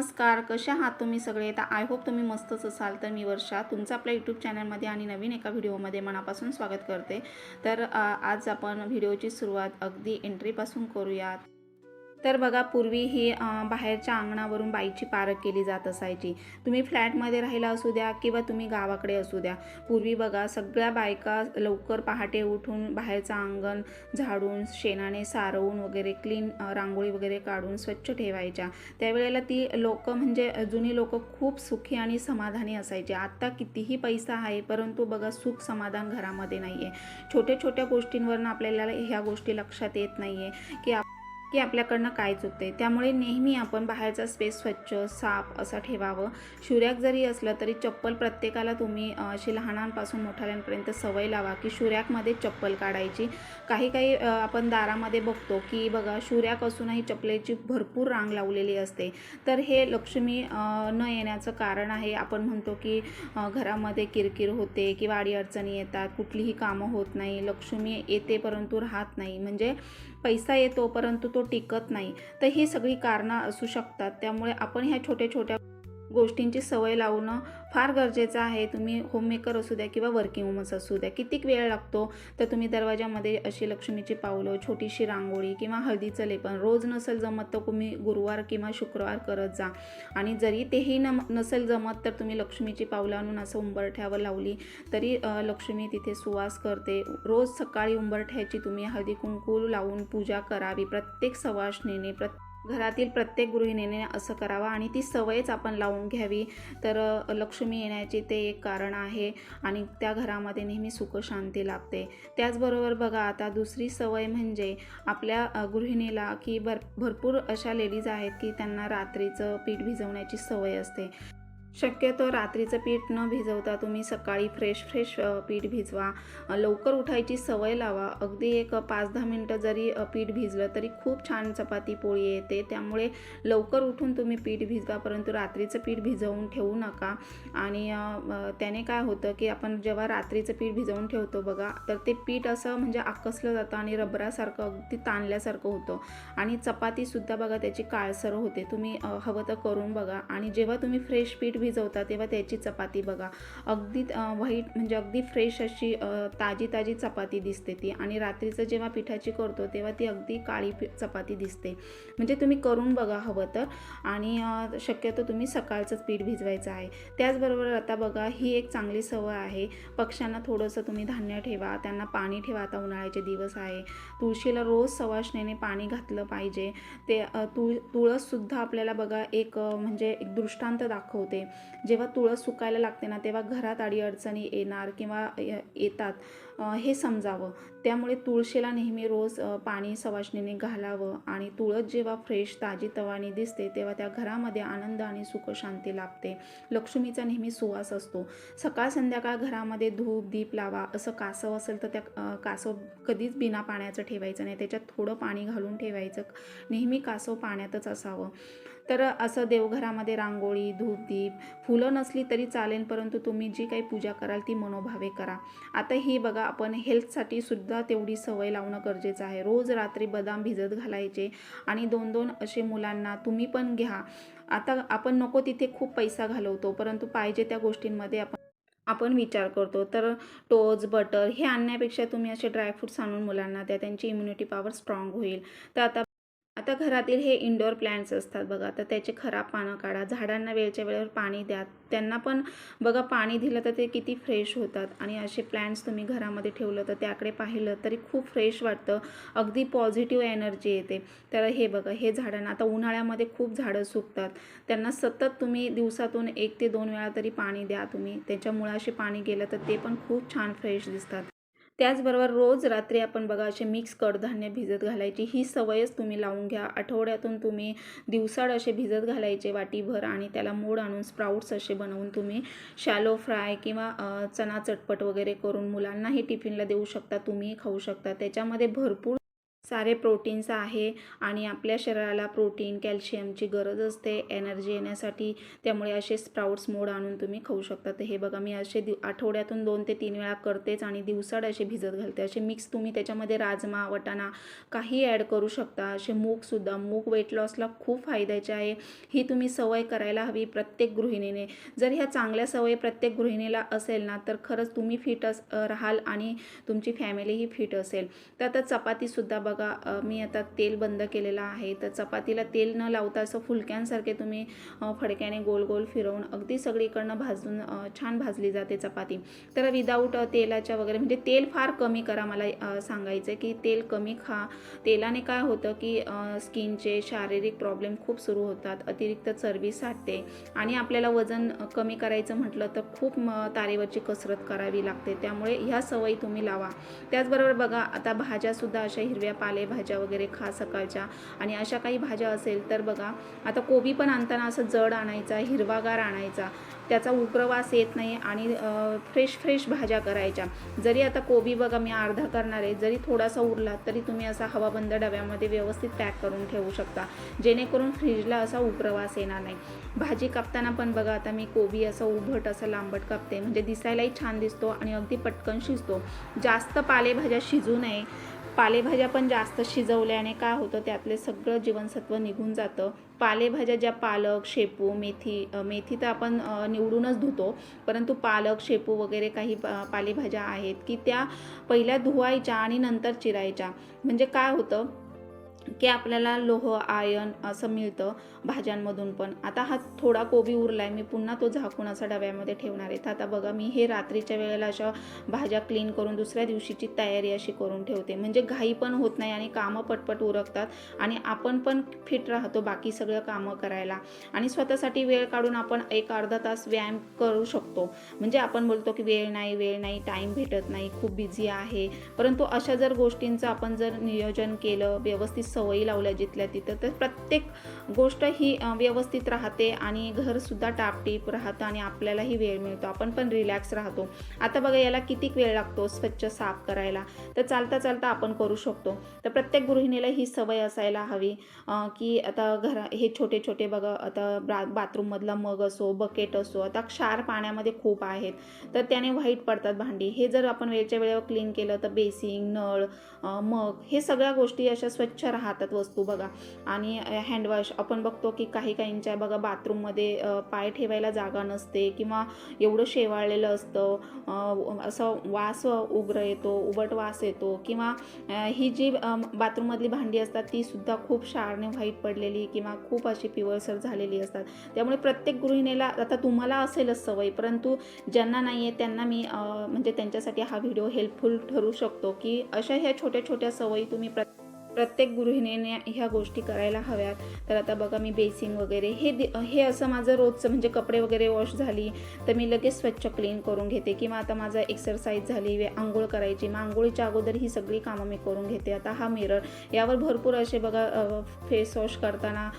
नमस्कार कशा आहात तुम्ही सगळे? तर आय होप तुम्ही मस्तच असाल. तर मी वर्षा तुमचं आपल्या यूट्यूब चॅनलमध्ये आणि नवीन एका व्हिडिओमध्ये मनापासून स्वागत करते. तर आज आपण व्हिडिओची सुरुवात अगदी एंट्रीपासून करूयात. तर बघा पूर्वी ही बाहेरच्या अंगणावरून बाईची पारख केली जात असायची. तुम्ही फ्लॅटमध्ये राहिला असू द्या किंवा तुम्ही गावाकडे असू द्या. पूर्वी बघा सगळ्या बायका लवकर पहाटे उठून बाहेरचं अंगण झाडून शेणाने सारवून वगैरे क्लीन रांगोळी वगैरे काढून स्वच्छ ठेवायच्या. त्यावेळेला ती लोक म्हणजे जुनी लोक खूप सुखी आणि समाधानी असायचे. आत्ता कितीही पैसा आहे परंतु बघा सुख समाधान घरामध्ये नाही आहे छोट्या छोट्या गोष्टींवरनं आपल्याला ह्या गोष्टी लक्षात येत नाही आहे की आप की आपल्याकडनं काय चुकते त्यामुळे नेहमी आपण बाहेरचा स्पेस स्वच्छ साफ असं ठेवावं. शुऱ्याक जरी असलं तरी चप्पल प्रत्येकाला तुम्ही अशी लहानांपासून मोठ्याल्यांपर्यंत सवय लावा की शुऱ्याकमध्ये चप्पल काढायची. काही काही आपण दारामध्ये बघतो की बघा शुऱ्याक असूनही चपलेची भरपूर रांग लावलेली असते. तर हे लक्ष्मी न येण्याचं कारण आहे. आपण म्हणतो की घरामध्ये किरकिर होते किंवा अडीअडचणी येतात. कुठलीही कामं होत नाही. लक्ष्मी येते परंतु राहत नाही. म्हणजे पैसा येतो परंतु तो टिकत नाही. तर ही सगळी कारणं असू शकतात. त्यामुळे आपण ह्या छोट्या छोट्या गोष्टींची सवय लावणं फार गरजेचं आहे. तुम्ही होममेकर असू द्या किंवा वर्किंग वुमन्स असू द्या कितीक वेळ लागतो? तर तुम्ही दरवाजामध्ये अशी लक्ष्मीची पावलं छोटीशी रांगोळी किंवा हळदीचं लेपन रोज नसेल जमत तर तुम्ही गुरुवार किंवा शुक्रवार करत जा. आणि जरी तेही न नसेल जमत तर तुम्ही लक्ष्मीची पावलं आणून असं उंबरठ्यावर लावली तरी लक्ष्मी तिथे सुवास करते. रोज सकाळी उंबरठ्याची तुम्ही हळदी कुंकू लावून पूजा करावी. प्रत्येक सवासणीने प्रत्येक घरातील प्रत्येक गृहिणीने असं करावं आणि ती सवयच आपण लावून घ्यावी. तर लक्ष्मी येण्याचे ते एक कारण आहे आणि त्या घरामध्ये नेहमी सुखशांती लाभते. त्याचबरोबर बघा आता दुसरी सवय म्हणजे आपल्या गृहिणीला की भर भरपूर अशा लेडीज आहेत की त्यांना रात्रीचं पीठ भिजवण्याची सवय असते. शक्यतो रात्रीचं पीठ न भिजवता तुम्ही सकाळी फ्रेश फ्रेश पीठ भिजवा. लवकर उठायची सवय लावा. अगदी एक पाच दहा मिनटं जरी पीठ भिजलं तरी खूप छान चपाती पोळी येते. त्यामुळे लवकर उठून तुम्ही पीठ भिजवा परंतु रात्रीचं पीठ भिजवून ठेवू नका. आणि त्याने काय होतं की आपण जेव्हा रात्रीचं पीठ भिजवून ठेवतो बघा तर ते पीठ असं म्हणजे आकसलं जातं आणि रबरासारखं अगदी ताणल्यासारखं होतं. आणि चपातीसुद्धा बघा त्याची काळसर होते. तुम्ही हवं तर करून बघा. आणि जेव्हा तुम्ही फ्रेश पीठ भिजवता तेव्हा त्याची चपाती बघा. अगदी व्हाईट म्हणजे अगदी फ्रेश अशी ताजी ताजी चपाती दिसते ती. आणि रात्रीचं जेव्हा पिठाची करतो तेव्हा ती अगदी काळी पी चपाती दिसते. म्हणजे तुम्ही करून बघा हवं तर. आणि शक्यतो तुम्ही सकाळचंच पीठ भिजवायचं आहे. त्याचबरोबर आता बघा ही एक चांगली सवय आहे. पक्ष्यांना थोडंसं तुम्ही धान्य ठेवा त्यांना पाणी ठेवा आता उन्हाळ्याचे दिवस आहे. तुळशीला रोज सवासणीने पाणी घातलं पाहिजे. ते तुळ तुळससुद्धा आपल्याला बघा एक म्हणजे एक दृष्टांत दाखवते. जेव्हा तुळस सुकायला लागते ना तेव्हा घरात अडीअडचणी येणार किंवा येतात. हे समजावं. त्यामुळे तुळशीला नेहमी रोज पाणी सवाशणीने घालावं आणि तुळस जेव्हा फ्रेश ताजी तवानी दिसते तेव्हा त्या घरामध्ये आनंद आणि सुखशांती लाभते. लक्ष्मीचा नेहमी सुवास असतो. सकाळ संध्याकाळ घरामध्ये धूप दीप लावा असं कासव असेल तर त्या कासव कधीच बिना पाण्याचं ठेवायचं नाही. त्याच्यात थोडं पाणी घालून ठेवायचं. नेहमी कासव पाण्यातच असावं. तर असं देवघरामध्ये रांगोळी धूपदीप फुलं नसली तरी चालेल परंतु तुम्ही जी काही पूजा कराल ती मनोभावे करा. आता ही बघा आपण हेल्थसाठी सुद्धा तेवढी सवय लावणं गरजेचं आहे. रोज रात्री बदाम भिजत घालायचे आणि दोन दोन असे मुलांना तुम्ही पण घ्या. आता आपण नको तिथे खूप पैसा घालवतो परंतु पाहिजे त्या गोष्टींमध्ये आपण आपण विचार करतो. तर टोज बटर हे आणण्यापेक्षा तुम्ही असे ड्रायफ्रूट्स आणून मुलांना द्या. त्यांची इम्युनिटी पॉवर स्ट्रॉंग होईल. तर आता आता घरातील हे इंडोर प्लॅन्ट्स असतात बघा तर त्याचे खराब पानं काढा. झाडांना वेळच्या वेळेवर पाणी द्या. त्यांना पण बघा पाणी दिलं तर ते किती फ्रेश होतात. आणि असे प्लॅन्ट्स तुम्ही घरामध्ये ठेवलं तर त्याकडे पाहिलं तरी खूप फ्रेश वाटतं. अगदी पॉझिटिव्ह एनर्जी येते. तर हे बघा हे झाडांना आता उन्हाळ्यामध्ये खूप झाडं सुकतात. त्यांना सतत तुम्ही दिवसातून एक ते दोन वेळा तरी पाणी द्या तुम्ही. त्याच्या मुळाशी पाणी गेलं तर ते पण खूप छान फ्रेश दिसतात. त्याचबरोबर रोज रात्री आपण बघा असे मिक्स कडधान्य भिजत घालायची. ही सवयच तुम्ही लावून घ्या. आठवड्यातून तुम्ही दिवसाड असे भिजत घालायचे वाटीभर आणि त्याला मोड आणून स्प्राउट्स असे बनवून तुम्ही शॅलो फ्राय किंवा चना चणा चटपट वगैरे करून मुलांनाही टिफिनला देऊ शकता. तुम्ही खाऊ शकता. त्याच्यामध्ये भरपूर सारे प्रोटीन्स आहे आणि आपल्या शरीराला प्रोटीन कॅल्शियमची गरज असते एनर्जी येण्यासाठी. त्यामुळे असे स्प्राउट्स मोड आणून तुम्ही खाऊ शकता. तर हे बघा मी असे दिव आठवड्यातून दोन ते तीन वेळा करतेच आणि दिवसाड असे भिजत घालते. असे मिक्स तुम्ही त्याच्यामध्ये राजमा वटाणा काही ॲड करू शकता. असे मूगसुद्धा मूग वेट लॉसला खूप फायद्याचे आहे. ही तुम्ही सवय करायला हवी प्रत्येक गृहिणीने. जर ह्या चांगल्या सवयी प्रत्येक गृहिणीला असेल ना तर खरंच तुम्ही फिट अस राहाल आणि तुमची फॅमिलीही फिट असेल. तर आता चपातीसुद्धा बघा बघा मी आता तेल बंद केलेलं आहे. तर चपातीला तेल न लावता असं फुलक्यांसारखे तुम्ही फडक्याने गोल गोल फिरवून अगदी सगळीकडनं भाजून छान भाजली जाते चपाती. तर विदाऊट तेलाच्या वगैरे म्हणजे तेल फार कमी करा मला सांगायचं आहे की तेल कमी खा. तेलाने काय होतं की स्किनचे शारीरिक प्रॉब्लेम खूप सुरू होतात अतिरिक्त चरबी साठते आणि आपल्याला वजन कमी करायचं म्हटलं तर खूप तारेवरची कसरत करावी लागते. त्यामुळे ह्या सवयी तुम्ही लावा. त्याचबरोबर बघा आता भाज्यासुद्धा अशा हिरव्या पालेभाज्या वगैरे खा सकाळच्या आणि अशा काही भाज्या असेल तर बघा आता कोबी पण आणताना असं जड आणायचा हिरवागार आणायचा त्याचा उग्रवास येत नाही आणि फ्रेश फ्रेश भाज्या करायच्या. जरी आता कोबी बघा मी अर्धा करणार आहे जरी थोडासा उरला तरी तुम्ही असा हवाबंद डब्यामध्ये व्यवस्थित पॅक करून ठेवू शकता. जेणेकरून फ्रीजला असा उग्रवास येणार नाही. भाजी कापताना पण बघा आता मी कोबी असं उभट असं लांबट कापते. म्हणजे दिसायलाही छान दिसतो आणि अगदी पटकन शिजतो. जास्त पालेभाज्या शिजू नये. पालेभाज्या पण जास्त शिजवल्याने काय होतं त्यातले सगळं जीवनसत्व निघून जातं. पालेभाज्या ज्या पालक शेपू मेथी मेथी तर आपण निवडूनच धुतो. परंतु पालक शेपू वगैरे काही पालेभाज्या आहेत की त्या पहिल्या धुवायच्या आणि नंतर चिरायच्या. म्हणजे काय होतं की आपल्याला लोह आयन असं मिळतं भाज्यांमधून पण. आता हा थोडा कोबी उरला आहे मी पुन्हा तो झाकून असा डब्यामध्ये ठेवणार आहे. तर आता बघा मी हे रात्रीच्या वेळेला अशा भाज्या क्लीन करून दुसऱ्या दिवशीची तयारी अशी करून ठेवते. म्हणजे घाई पण होत नाही आणि कामं पटपट उरकतात आणि आपण पण फिट राहतो बाकी सगळं कामं करायला. आणि स्वतःसाठी वेळ काढून आपण एक अर्धा तास व्यायाम करू शकतो. म्हणजे आपण बोलतो की वेळ नाही वेळ नाही टाईम भेटत नाही खूप बिझी आहे. परंतु अशा जर गोष्टींचं आपण जर नियोजन केलं व्यवस्थित सवयी लावल्या जिथल्या तिथं. तर प्रत्येक गोष्ट ही व्यवस्थित राहते आणि घरसुद्धा टापटीप राहतं आणि आपल्यालाही वेळ मिळतो. आपण पण रिलॅक्स राहतो. आता बघा याला किती वेळ लागतो स्वच्छ साफ करायला? तर चालता चालता आपण करू शकतो. तर प्रत्येक गृहिणीला ही सवय असायला हवी की आता घरा हे छोटे छोटे बघा आता बा बाथरूममधला मग असो बकेट असो आता क्षार पाण्यामध्ये खूप आहेत. तर त्याने व्हाईट पडतात भांडी. हे जर आपण वेळच्या वेळेवर क्लीन केलं तर बेसिंग नळ मग हे सगळ्या गोष्टी अशा स्वच्छ राहतात. वस्तू बघा. आणि हँडवॉश आपण बघतो की काही काहींच्या बघा बाथरूममध्ये पाय ठेवायला जागा नसते किंवा एवढं शेवाळलेलं असतं असं वास उग्र येतो उबट वास येतो किंवा ही जी बाथरूममधली भांडी असतात ती सुद्धा खूप शारने व्हाईट पडलेली किंवा खूप अशी पिवळसर झालेली असतात. त्यामुळे प्रत्येक गृहिणीला आता तुम्हाला असेलच सवय परंतु ज्यांना नाही आहे त्यांना मी म्हणजे त्यांच्यासाठी हा व्हिडिओ हेल्पफुल ठरू शकतो की अशा ह्या छोट्या छोट्या सवयी तुम्ही प्र प्रत्येक गृहिणीने ह्या गोष्टी करायला हव्यात. तर आता बघा मी बेसिंग वगैरे हे दि- हे असं माझं रोजचं म्हणजे कपडे वगैरे वॉश झाली तर मी लगेच स्वच्छ क्लीन करून घेते. किंवा आता माझा एक्सरसाइज झाली आंघोळ करायची. मग आंघोळीच्या अगोदर ही सगळी कामं मी करून घेते. आता हा मिरर यावर भरपूर असे बघा फेस वॉश करताना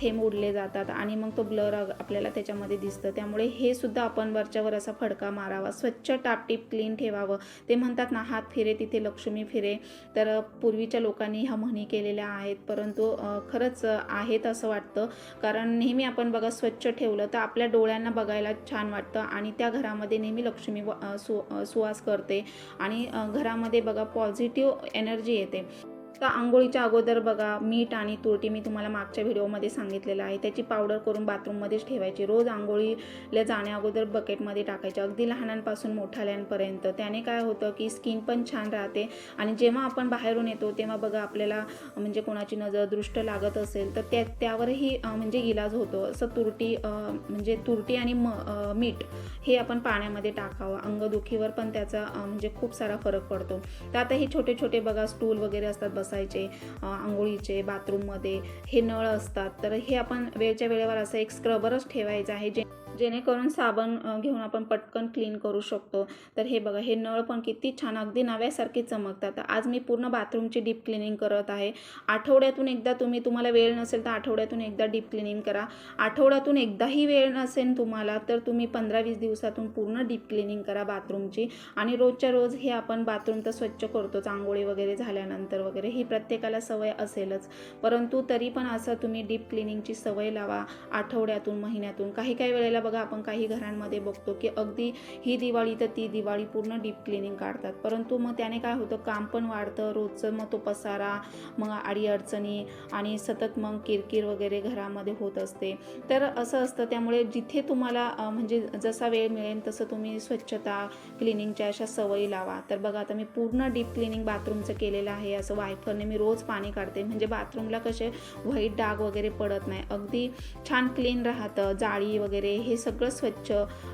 थेंब उडले जातात. आणि मग तो ब्लर आपल्याला त्याच्यामध्ये दिसतं. त्यामुळे हे सुद्धा आपण वरच्यावर असा फडका मारावा. स्वच्छ टापटीप क्लीन ठेवावं. ते म्हणतात ना हात फिरे तिथे लक्ष्मी फिरे. तर पूर्वीच्या लोकांनी ह्या म्हणी केलेल्या आहेत. परंतु खरंच आहेत असं वाटतं. कारण नेहमी आपण बघा स्वच्छ ठेवलं तर आपल्या डोळ्यांना बघायला छान वाटतं आणि त्या घरामध्ये नेहमी लक्ष्मी व- सु सुवास करते. आणि घरामध्ये बघा पॉझिटिव्ह एनर्जी येते. तर आंघोळीच्या अगोदर बघा मीठ आणि तुरटी मी तुम्हाला मागच्या व्हिडिओमध्ये सांगितलेलं आहे. त्याची पावडर करून बाथरूममध्येच ठेवायची. रोज आंघोळीला जाण्या अगोदर बकेटमध्ये टाकायचे. अगदी लहानांपासून मोठाल्यांपर्यंत. त्याने काय होतं की स्किन पण छान राहते आणि जेव्हा आपण बाहेरून येतो तेव्हा बघा आपल्याला म्हणजे कोणाची नजर दृष्ट लागत असेल तर त्या त्यावरही म्हणजे इलाज होतो. असं तुरटी म्हणजे तुरटी आणि म मीठ हे आपण पाण्यामध्ये टाकावं. अंगदुखीवर पण त्याचा म्हणजे खूप सारा फरक पडतो. तर आता हे छोटे छोटे बघा स्टूल वगैरे असतात बस असायचे आंघोळीचे बाथरूममध्ये हे नळ असतात. तर हे आपण वेळच्या वेळेवर असं एक स्क्रबरच ठेवायचं आहे जे जेणेकरून साबण घेऊन आपण पटकन क्लीन करू शकतो. तर हे बघा हे नळ पण किती छान अगदी नव्यासारखे चमकतात. आज मी पूर्ण बाथरूमची डीप क्लिनिंग करत आहे. आठवड्यातून एकदा तुम्ही तुम्हाला वेळ नसेल तर आठवड्यातून एकदा डीप क्लिनिंग करा. आठवड्यातून एकदाही वेळ नसेल तुम्हाला तर तुम्ही पंधरा वीस दिवसातून पूर्ण डीप क्लिनिंग करा बाथरूमची. आणि रोजच्या रोज हे आपण बाथरूम तर स्वच्छ करतोच आंघोळी वगैरे झाल्यानंतर वगैरे. ही प्रत्येकाला सवय असेलच. परंतु तरी पण असं तुम्ही डीप क्लिनिंगची सवय लावा आठवड्यातून महिन्यातून. काही काही वेळेला बघा आपण काही घरांमध्ये बघतो की अगदी ही दिवाळी तर ती दिवाळी पूर्ण डीप क्लिनिंग काढतात. परंतु मग त्याने काय होतं काम पण वाढतं रोजचं मग तो पसारा मग अडीअडचणी आणि सतत मग किरकिर वगैरे घरामध्ये होत असते. तर असं असतं त्यामुळे जिथे तुम्हाला म्हणजे जसा वेळ मिळेल तसं तुम्ही स्वच्छता क्लिनिंगच्या अशा सवयी लावा. तर बघा आता मी पूर्ण डीप क्लिनिंग बाथरूमचं केलेलं आहे. असं वायफरने मी रोज पाणी काढते. म्हणजे बाथरूमला कसे व्हाईट डाग वगैरे पडत नाही. अगदी छान क्लीन राहतं जाळी वगैरे हे सगळं स्वच्छ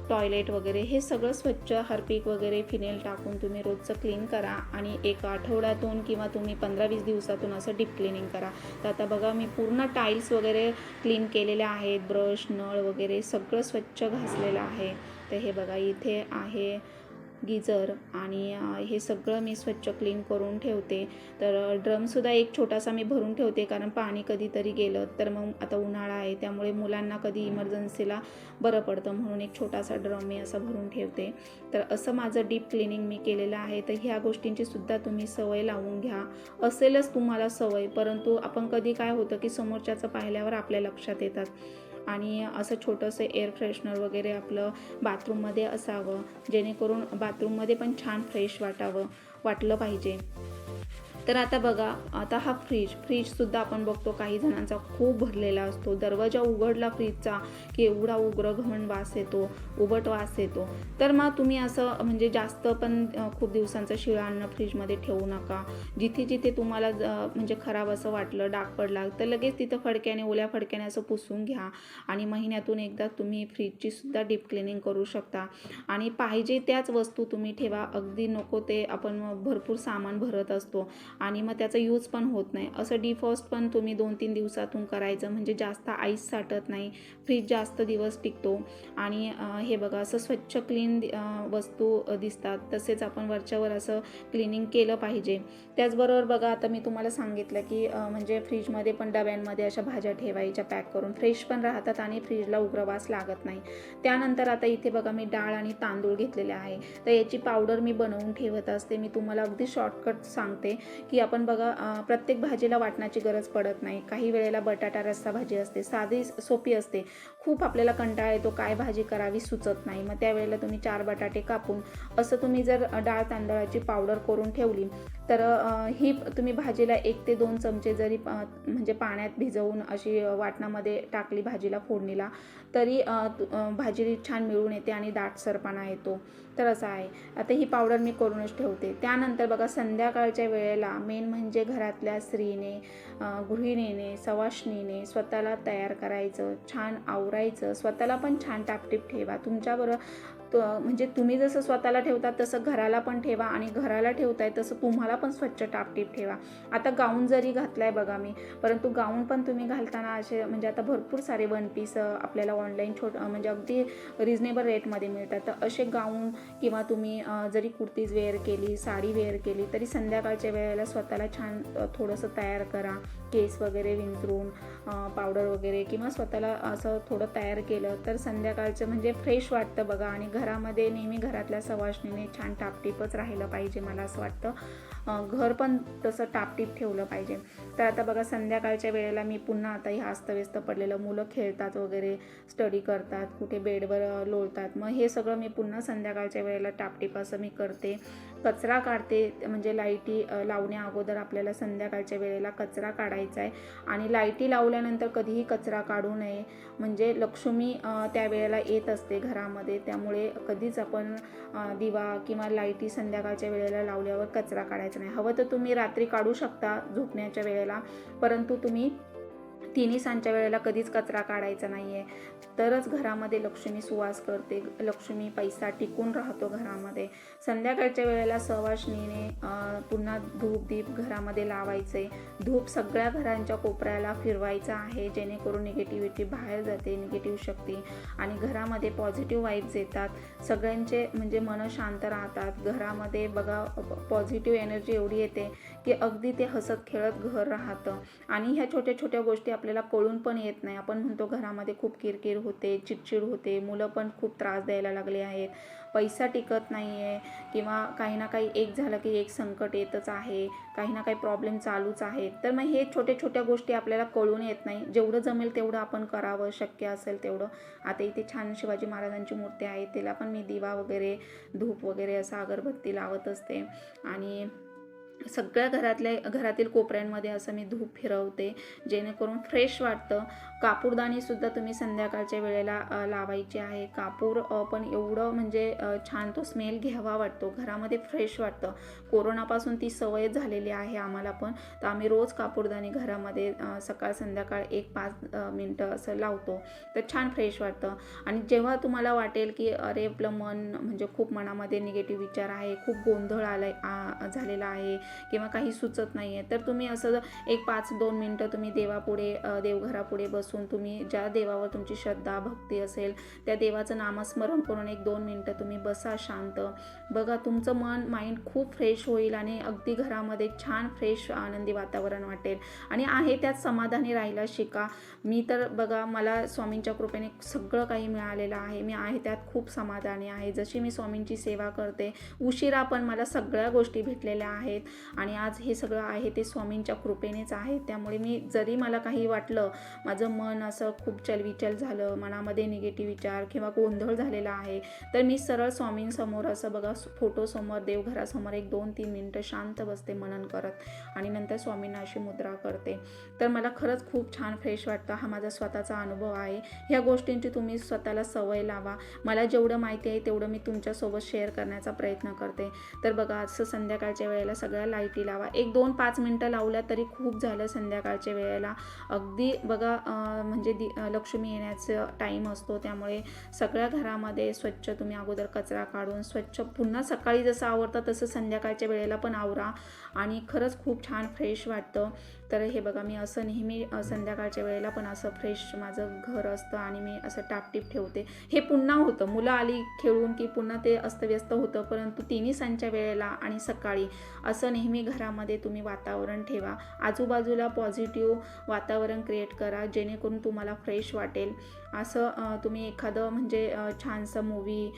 टॉयलेट वगैरे हे सगळं स्वच्छ हरपीक वगैरे फिनेल टाकून तुम्ही रोजचं क्लीन करा आणि एक आठवड्यातून किंवा तुम्ही पंधरा वीस दिवसातून असं डीप क्लिनिंग करा. तर आता बघा मी पूर्ण टाईल्स वगैरे क्लीन केलेले आहेत ब्रश नळ वगैरे सगळं स्वच्छ घासलेलं आहे. तर हे बघा इथे आहे गिजर आणि हे सगळं मी स्वच्छ क्लीन करून ठेवते. तर ड्रमसुद्धा एक छोटासा मी भरून ठेवते कारण पाणी कधीतरी गेलं तर मग आता उन्हाळा आहे त्यामुळे मुलांना कधी इमर्जन्सीला बरं पडतं म्हणून एक छोटासा ड्रम मी असा भरून ठेवते. तर असं माझं डीप क्लिनिंग मी केलेलं आहे. तर ह्या गोष्टींची सुद्धा तुम्ही सवय लावून घ्या. असेलच तुम्हाला सवय परंतु आपण कधी काय होतं की समोरच्याचं पाहिल्यावर आपल्या लक्षात येतात. आणि असं छोटंसं एअर फ्रेशनर वगैरे आपलं बाथरूममध्ये असावं जेणेकरून बाथरूममध्ये पण छान फ्रेश वाटावं वाटलं पाहिजे. तर आता बघा आता हा फ्रीज फ्रीजसुद्धा आपण बघतो काही जणांचा खूप भरलेला असतो. दरवाजा उघडला फ्रीजचा की एवढा उग्र घमण वास येतो उबट वास येतो. तर मग तुम्ही असं म्हणजे जास्त पण खूप दिवसांचं शिळा अन्न फ्रीजमध्ये ठेवू नका. जिथे जिथे तुम्हाला ज- म्हणजे खराब असं वाटलं डाग पडला तर लगेच तिथं फडक्याने ओल्या फडक्याने असं पुसून घ्या. आणि महिन्यातून एकदा तुम्ही फ्रीजची सुद्धा डीप क्लिनिंग करू शकता. आणि पाहिजे त्याच वस्तू तुम्ही ठेवा. अगदी नको ते आपण भरपूर सामान भरत असतो. आणि मग त्याचा यूज पण होत नाही. असं डिफॉस्ट पण तुम्ही दोन तीन दिवसातून करायचं म्हणजे जास्त आईस साठत नाही. फ्रीज जास्त दिवस टिकतो. आणि हे बघा असं स्वच्छ क्लीन वस्तू दिसतात. तसेच आपण वरच्यावर असं क्लिनिंग केलं पाहिजे. त्याचबरोबर बघा आता मी तुम्हाला सांगितलं की म्हणजे फ्रीजमध्ये पण डब्यांमध्ये अशा भाज्या ठेवायच्या पॅक करून. फ्रेश पण राहतात आणि फ्रीजला उग्रवास लागत नाही. त्यानंतर आता इथे बघा मी डाळ आणि तांदूळ घेतलेले आहे. तर याची पावडर मी बनवून ठेवत असते. मी तुम्हाला अगदी शॉर्टकट सांगते. की आपण बघा प्रत्येक भाजीला वाटण्याची गरज पडत नाही. काही वेळेला बटाटा रस्सा भाजी असते साधी सोपी असते. खूप आपल्याला कंटाळा येतो काय भाजी करावी सुचत नाही. मग त्यावेळेला तुम्ही चार बटाटे कापून असं तुम्ही जर डाळ तांदळाची पावडर करून ठेवली तर ही तुम्ही भाजीला एक ते दोन चमचे जरी म्हणजे पाण्यात भिजवून अशी वाटणामध्ये टाकली भाजीला फोडणीला तरी भाजी छान मिळून येते आणि दाटसरपणा येतो. तर असं आहे. आता ही पावडर मी करूनच ठेवते. त्यानंतर बघा संध्याकाळच्या वेळेला मेन म्हणजे घरातल्या स्त्रीने गृहिणीने सवाशणीने स्वतःला तयार करायचं छान आवरायचं स्वतःला पण छान टापटीप ठेवा. तुमच्याबरोबर त- म्हणजे तुम्ही जसं स्वतःला ठेवता तसं घराला पण ठेवा आणि घराला ठेवताय तसं तुम्हाला पण स्वच्छ टापटीप ठेवा. आता गाऊन जरी घातलाय बघा मी परंतु गाऊन पण तुम्ही घालताना असे म्हणजे आता भरपूर सारे वन पीस आपल्याला ऑनलाईन छोट म्हणजे अगदी रिजनेबल रेटमध्ये मिळतात. तर असे गाऊन किंवा तुम्ही जरी कुर्तीज वेअर केली साडी वेअर केली तरी संध्याकाळच्या वेळेला स्वतःला छान थोडंसं तयार करा. केस वगैरे विंचरून पावडर वगैरे किंवा स्वतःला असं थोडं तयार केलं तर संध्याकाळचं म्हणजे फ्रेश वाटतं बघा. आणि घरामध्ये नेहमी घरातल्या सवाष्णीने छान टापटीपच राहिलं पाहिजे मला असं वाटतं. घर पण तसं टापटीप ठेवलं पाहिजे. तर आता बघा संध्याकाळच्या वेळेला मी पुन्हा आता हे अस्तव्यस्त पडलेलं मुलं खेळतात वगैरे स्टडी करतात कुठे बेडवर लोळतात. मग हे सगळं मी पुन्हा संध्याकाळच्या वेळेला टापटीप असं मी करते. कचरा काढते म्हणजे लाईटी लावण्या अगोदर आपल्याला संध्याकाळच्या वेळेला कचरा काढायचा आहे. आणि लाईटी लावल्यानंतर कधीही कचरा काढू नये. म्हणजे लक्ष्मी त्यावेळेला येत असते घरामध्ये. त्यामुळे कधीच आपण दिवा किंवा लाईटी संध्याकाळच्या वेळेला लावल्यावर कचरा काढायचा नाही. हवं तर तुम्ही रात्री काढू शकता झोपण्याच्या वेळेला. परंतु तुम्ही तिन्ही सांच्या वेळेला कधीच कचरा काढायचा नाही आहे तरच घरामध्ये लक्ष्मी सुवास करते लक्ष्मी पैसा टिकून राहतो घरामध्ये. संध्याकाळच्या वेळेला सवाशनीने पुन्हा धूप दीप घरामध्ये लावायचे. धूप सगळ्या घरांच्या कोपऱ्याला फिरवायचा आहे जेणेकरून निगेटिव्हिटी बाहेर जाते निगेटिव्ह शक्ती. आणि घरामध्ये पॉझिटिव्ह वाईब्स येतात. सगळ्यांचे म्हणजे मन शांत राहतात. घरामध्ये बघा पॉझिटिव्ह एनर्जी एवढी येते की अगदी ते हसत खेळत घर राहतं. आणि ह्या छोट्या छोट्या गोष्टी आपल्या आपल्याला कळून पण येत नाही. आपण म्हणतो घरामध्ये खूप किरकिर होते चिडचिड होते मुलं पण खूप त्रास द्यायला लागले आहेत. पैसा टिकत नाही आहे किंवा काही ना काही एक झालं की एक संकट येतच आहे काही ना काही प्रॉब्लेम चालूच आहेत. तर मग हे छोट्या छोट्या गोष्टी आपल्याला कळून येत नाही. जेवढं जमेल तेवढं आपण करावं शक्य असेल तेवढं. आता इथे छान शिवाजी महाराजांची मूर्ती आहे तिला पण मी दिवा वगैरे धूप वगैरे असं अगरबत्ती लावत असते. आणि सगळ्या घरातल्या घरातील कोपऱ्यांमध्ये असं मी धूप फिरवते जेणेकरून फ्रेश वाटतं. कापूरदाणीसुद्धा तुम्ही संध्याकाळच्या वेळेला लावायची आहे. कापूर पण एवढं म्हणजे छान तो स्मेल घ्यावा वाटतो. घरामध्ये फ्रेश वाटतं. कोरोनापासून ती सवय झालेली आहे आम्हाला पण. तर आम्ही रोज कापूरदाणी घरामध्ये सकाळ संध्याकाळ एक पाच मिनटं असं लावतो. तर छान फ्रेश वाटतं. आणि जेव्हा तुम्हाला वाटेल की अरे आपलं मन म्हणजे खूप मनामध्ये निगेटिव्ह विचार आहे खूप गोंधळ आलाय आ- झालेला आहे किंवा काही सुचत नाही आहे तर तुम्ही असं एक पाच दोन मिनटं तुम्ही देवापुढे देवघरापुढे बस बसून तुम्ही ज्या देवावर तुमची श्रद्धा भक्ती असेल त्या देवाचं नामस्मरण करून एक दोन मिनटं तुम्ही बसा शांत. बघा तुमचं मन माइंड खूप फ्रेश होईल आणि अगदी घरामध्ये छान फ्रेश आनंदी वातावरण वाटेल. आणि आहे त्यात समाधानी राहायला शिका. मी तर बघा मला स्वामींच्या कृपेने सगळं काही मिळालेलं आहे. मी आहे त्यात खूप समाधानी आहे. जशी मी स्वामींची सेवा करते उशिरा पण मला सगळ्या गोष्टी भेटलेल्या आहेत. आणि आज हे सगळं आहे ते स्वामींच्या कृपेनेच आहे. त्यामुळे मी जरी मला काही वाटलं माझं मन असं खूप चलविचल झालं मनामध्ये निगेटिव्ह विचार किंवा गोंधळ झालेला आहे. तर मी सरळ स्वामींसमोर असं बघा फोटोसमोर देवघरासमोर एक दोन तीन मिनटं शांत बसते मनन करत आणि नंतर स्वामींना अशी मुद्रा करते. तर मला खरंच खूप छान फ्रेश वाटतं. हा माझा स्वतःचा अनुभव आहे. ह्या गोष्टींची तुम्ही स्वतःला सवय लावा. मला जेवढं माहिती आहे तेवढं मी तुमच्यासोबत शेअर करण्याचा प्रयत्न करते. तर बघा असं संध्याकाळच्या वेळेला सगळ्या लाईटी लावा. एक दोन पाच मिनटं लावल्या तरी खूप झालं संध्याकाळच्या वेळेला. अगदी बघा म्हणजे दि लक्ष्मी येण्याचं टाईम असतो. त्यामुळे सगळ्या घरामध्ये स्वच्छ तुम्ही अगोदर कचरा काढून स्वच्छ पुन्हा सकाळी जसं आवडतं तसं संध्याकाळच्या वेळेला पण आवरा. आणि खरंच खूप छान फ्रेश वाटतं. तर हे बघा मी असं नेहमी संध्याकाळच्या वेळेला पण असं फ्रेश माझं घर असतं आणि मी असं टापटीप ठेवते. हे पुन्हा होतं. मुलं आली खेळून की पुन्हा ते अस्तव्यस्त होतं. परंतु तिन्ही सांच्या वेळेला आणि सकाळी असं नेहमी घरामध्ये तुम्ही वातावरण ठेवा. आजूबाजूला पॉझिटिव्ह वातावरण क्रिएट करा. जेणेकरून तुम्हाला फ्रेश वाटेल. असं तुम्ही एखादं म्हणजे छानसं मूवी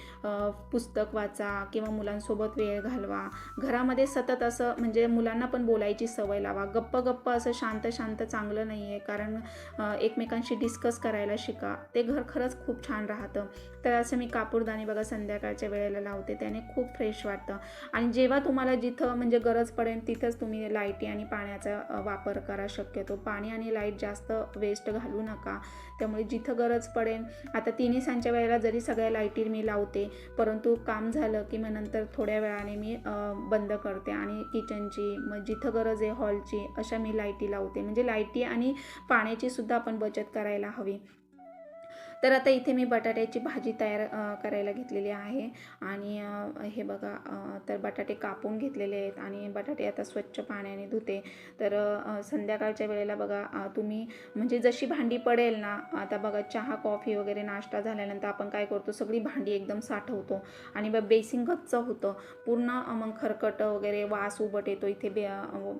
पुस्तक वाचा किंवा मुलांसोबत वेळ घालवा. घरामध्ये सतत असं म्हणजे मुलांना पण बोलायची सवय लावा. गप्प गप्प असं शांत शांत चांगलं नाही आहे कारण एकमेकांशी डिस्कस करायला शिका. ते घर खरंच खूप छान राहतं. तर असं मी कापूरदानी बघा संध्याकाळच्या वेळेला लावते. त्याने खूप फ्रेश वाटतं. आणि जेव्हा तुम्हाला जिथं म्हणजे गरज पडेल तिथंच तुम्ही लाईटी आणि पाण्याचा वापर करा. शक्यतो पाणी आणि लाइट जास्त वेस्ट घालू नका. त्यामुळे जिथं गरज पडेल आता तिन्ही सांच्या वेळेला जरी सगळ्या लाईटी मी लावते परंतु काम झालं की मग नंतर थोड्या वेळाने मी बंद करते. आणि किचनची मग जिथं गरज आहे हॉलची अशा मी लाईटी लावते. म्हणजे लाईटी आणि पाण्याची सुद्धा आपण बचत करायला हवी. तर आता इथे मी बटाट्याची भाजी तयार करायला घेतलेली आहे. आणि हे बघा तर बटाटे कापून घेतलेले आहेत आणि बटाटे आता स्वच्छ पाण्याने धुते. तर संध्याकाळच्या वेळेला बघा तुम्ही म्हणजे जशी भांडी पडेल ना आता बघा चहा कॉफी वगैरे नाश्ता झाल्यानंतर आपण काय करतो सगळी भांडी एकदम साठवतो. आणि मग बेसिंग गच्च होतं. पूर्ण मग खरकट वगैरे वास उबट येतो इथे बे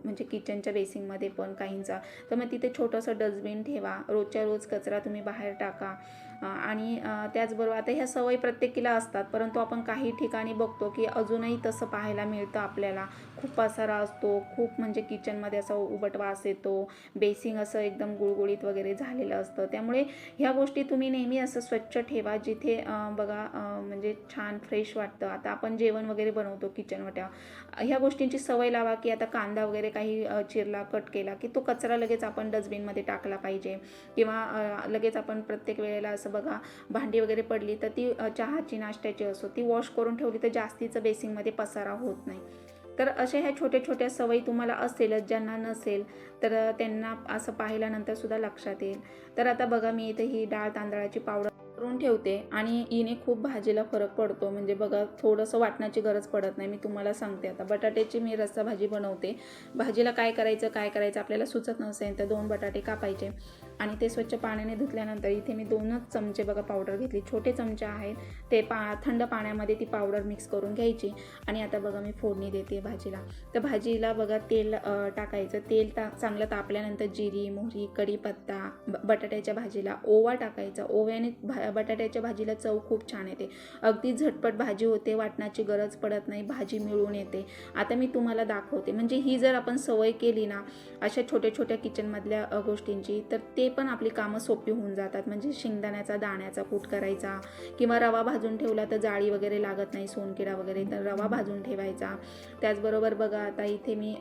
म्हणजे किचनच्या बेसिंगमध्ये पण काहींचा. तर मग तिथे छोटंसं डस्टबिन ठेवा. रोजच्या रोज कचरा तुम्ही बाहेर टाका. आणि त्याचबरोबर आता ह्या सवयी प्रत्येकीला असतात परंतु आपण काही ठिकाणी बघतो की अजूनही तसं पाहायला मिळतं आपल्याला. खूप पसारा असतो खूप म्हणजे किचनमध्ये असा उबट वास येतो बेसिंग असं एकदम गुळगुळीत वगैरे झालेलं असतं. त्यामुळे ह्या गोष्टी तुम्ही नेहमी असं स्वच्छ ठेवा जिथे बघा म्हणजे छान फ्रेश वाटतं. आता आपण जेवण वगैरे बनवतो किचन ह्या गोष्टींची सवय लावा की आता कांदा वगैरे काही चिरला कट केला की तो कचरा लगेच आपण डस्टबिनमध्ये टाकला पाहिजे. किंवा लगेच आपण प्रत्येक वेळेला असं बघा भांडी वगैरे पडली तर ती चहाची नाश्त्याची असो ती वॉश करून ठेवली तर जास्तीचं बेसिंगमध्ये पसारा होत नाही. तर अशा ह्या छोट्या छोट्या सवयी तुम्हाला असेलच ज्यांना नसेल तर त्यांना असं पाहिल्यानंतर सुद्धा लक्षात येईल. तर आता बघा मी इथे ही डाळ तांदळाची पावडर करून ठेवते आणि हिने खूप भाजीला फरक पडतो. म्हणजे बघा थोडंसं वाटण्याची गरज पडत नाही. मी तुम्हाला सांगते आता. बटाट्याची मी रस्सा भाजी बनवते. भाजीला काय करायचं काय करायचं आपल्याला सुचत नसेल तर दोन बटाटे कापायचे आणि ते स्वच्छ पाण्याने धुतल्यानंतर इथे मी दोनच चमचे बघा पावडर घेतली. छोटे चमचे आहेत. ते पा थंड पाण्यामध्ये ती पावडर मिक्स करून घ्यायची आणि आता बघा मी फोडणी देते भाजीला. तर भाजीला बघा तेल टाकायचं. तेल ता चांगलं तापल्यानंतर जिरी मोहरी कढीपत्ता ब बटाट्याच्या भाजीला ओवा टाकायचा. ओव्याने भा बटाट्याच्या भाजीला चव खूप छान येते. अगदी झटपट भाजी होते वाटण्याची गरज पडत नाही भाजी मिळून येते. आता मी तुम्हाला दाखवते. म्हणजे ही जर आपण सवय केली ना अशा छोट्या छोट्या किचनमधल्या गोष्टींची तर ते पण आपली कामं सोपी होऊन जातात. म्हणजे शेंगदाण्याचा दाण्याचा कूट करायचा किंवा रवा भाजून ठेवला तर जाळी वगैरे लागत नाही सोनकिडा वगैरे तर रवा भाजून ठेवायचा. त्याचबरोबर बघा आता इथे मी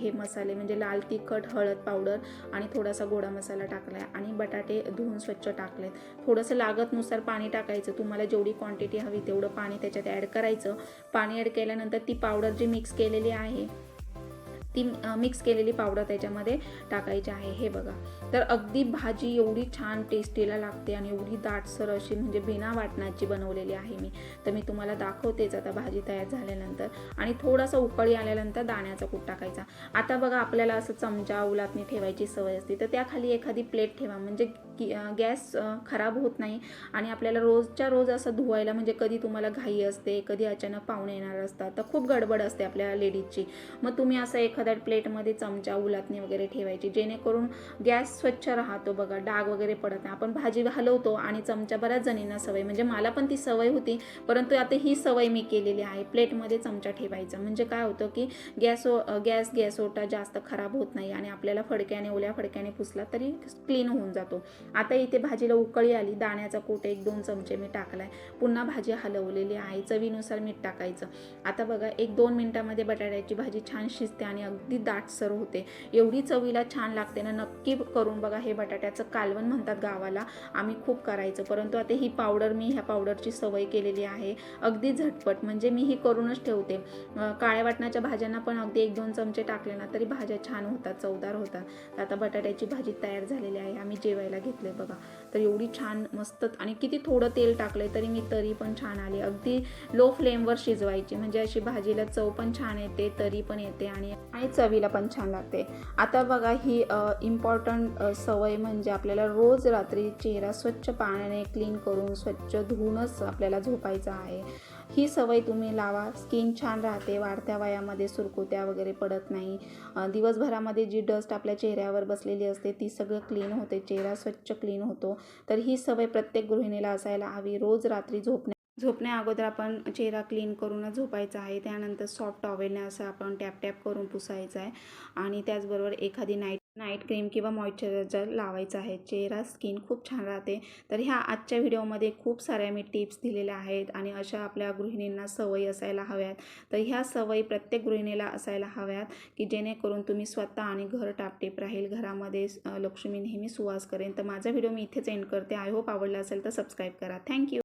हे मसाले म्हणजे लाल तिखट हळद पावडर आणि थोडासा गोडा मसाला टाकला आहे आणि बटाटे धुवून स्वच्छ टाकलेत. थोडंसं लागत लागतनुसार पाणी टाकायचं. तुम्हाला जेवढी क्वांटिटी हवी तेवढं पाणी त्याच्यात ॲड करायचं. पाणी ॲड केल्यानंतर ती पावडर जी मिक्स केलेली आहे ती मिक्स केलेली पावडर त्याच्यामध्ये टाकायची आहे. हे बघा. तर अगदी भाजी एवढी छान टेस्टीला लागते आणि एवढी दाटसर अशी म्हणजे बिना वाटणाची बनवलेली आहे मी. तर मी तुम्हाला दाखवतेच आता भाजी तयार झाल्यानंतर. आणि थोडासा उकळी आल्यानंतर दाण्याचा कूट टाकायचा. आता बघा आपल्याला असं चमचा उलातनी ठेवायची सवय असते. तर त्याखाली एखादी प्लेट ठेवा. म्हणजे की- गॅस खराब होत नाही आणि आपल्याला रोजच्या रोज असं धुवायला म्हणजे कधी तुम्हाला घाई असते कधी अचानक पाहुणे येणार असतात तर खूप गडबड असते आपल्या लेडीजची. मग तुम्ही असं एखाद्या प्लेटमध्ये चमचा उलातणी वगैरे ठेवायची जेणेकरून गॅस स्वच्छ राहतो बघा डाग वगैरे पडत नाही. आपण भाजी हलवतो आणि चमचा बऱ्याच जणींना सवय म्हणजे मला पण ती सवय होती परंतु आता ही सवय मी केलेली आहे प्लेटमध्ये चमचा ठेवायचा. म्हणजे काय होतं की गॅस गॅस गॅस ओटा जास्त खराब होत नाही आणि आपल्याला फडक्याने ओल्या फडक्याने पुसला तरी क्लीन होऊन जातो. आता इथे भाजीला उकळी आली दाण्याचा कोट एक दोन चमचे मी टाकला आहे पुन्हा भाजी हलवलेली आहे चवीनुसार मीठ टाकायचं. आता बघा एक दोन मिनटामध्ये बटाट्याची भाजी छान शिजते आणि अगदी दाटसर होते. एवढी चवीला छान लागते ना नक्की करून बघा हे बटाट्याचं कालवण म्हणतात गावाला. आम्ही खूप करायचं परंतु आता ही पावडर मी ह्या पावडरची सवय केलेली आहे. अगदी झटपट म्हणजे मी ही करूनच ठेवते. काळ्या वाटणाच्या भाज्यांना पण अगदी एक दोन चमचे टाकले ना तरी भाज्या छान होतात चवदार होतात. आता बटाट्याची भाजी तयार झालेली आहे आम्ही जेवायला घेतले बघा. तर एवढी छान मस्त आणि किती थोडं तेल टाकले तरी मी तरी पण छान आली. अगदी लो फ्लेमवर शिजवायची. म्हणजे अशी भाजीला चव पण छान येते तरी पण येते आणि आणि चवीला पण छान लागते. आता बघा ही इम्पॉर्टंट सवय म्हणजे आपल्याला रोज रात्री चेहरा स्वच्छ पाण्याने क्लीन करून स्वच्छ धुवूनच आपल्याला झोपायचं आहे. ही सवय तुम्ही लावा. स्किन छान राहते. वाढत्या वयामध्ये सुरकुत्या वगैरे पडत नाही. दिवसभरामध्ये जी डस्ट आपल्या चेहऱ्यावर बसलेली असते ती सगळं क्लीन होते. चेहरा स्वच्छ क्लीन होतो. तर ही सवय प्रत्येक गृहिणीला असायला हवी. रोज रात्री झोपण्या झोपण्या अगोदर आपण चेहरा क्लीन करूनच झोपायचा आहे. त्यानंतर सॉफ्ट टॉवेलने असं आपण टॅप टॅप करून पुसायचं आहे. आणि त्याचबरोबर एखादी नाईट नाईट क्रीम किंवा मॉइश्चरायझर लावायचं आहे. चेहरा स्किन खूप छान राहते. तर ह्या आजच्या व्हिडिओमध्ये खूप साऱ्या मी टिप्स दिलेल्या आहेत आणि अशा आपल्या गृहिणींना सवयी असायला हव्यात. तर ह्या सवयी प्रत्येक गृहिणीला असायला हव्यात की जेणेकरून तुम्ही स्वतः आणि घर टापटीप राहील. घरामध्ये लक्ष्मी नेहमी सुवास करेन. तर माझा व्हिडिओ मी इथेच एंड करते. आय होप आवडला असेल तर सबस्क्राईब करा. थँक्यू